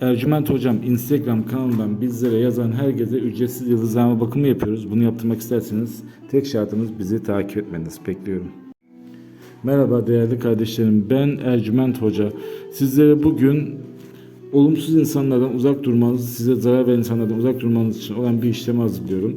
Ercüment Hocam Instagram kanalından bizlere yazan herkese ücretsiz yıldızlama bakımı yapıyoruz. Bunu yaptırmak isterseniz tek şartımız bizi takip etmeniz. Bekliyorum. Merhaba değerli kardeşlerim. Ben Ercüment Hoca. Sizlere bugün olumsuz insanlardan uzak durmanız, size zarar veren insanlardan uzak durmanız için olan bir işlemi hazırlıyorum.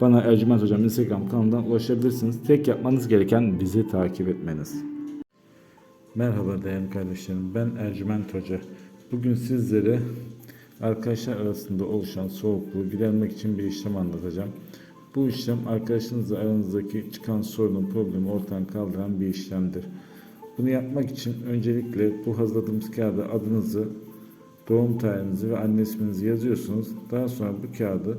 bana Ercüment Hocam Instagram kanalından ulaşabilirsiniz. Tek yapmanız gereken bizi takip etmeniz. Merhaba değerli kardeşlerim. Ben Ercüment Hoca. Bugün sizlere arkadaşlar arasında oluşan soğukluğu gidermek için bir işlem anlatacağım. Bu işlem arkadaşınızla aranızdaki çıkan sorunun problemi ortadan kaldıran bir işlemdir. Bunu yapmak için öncelikle bu hazırladığımız kağıda adınızı, doğum tarihinizi ve anne isminizi yazıyorsunuz. Daha sonra bu kağıdı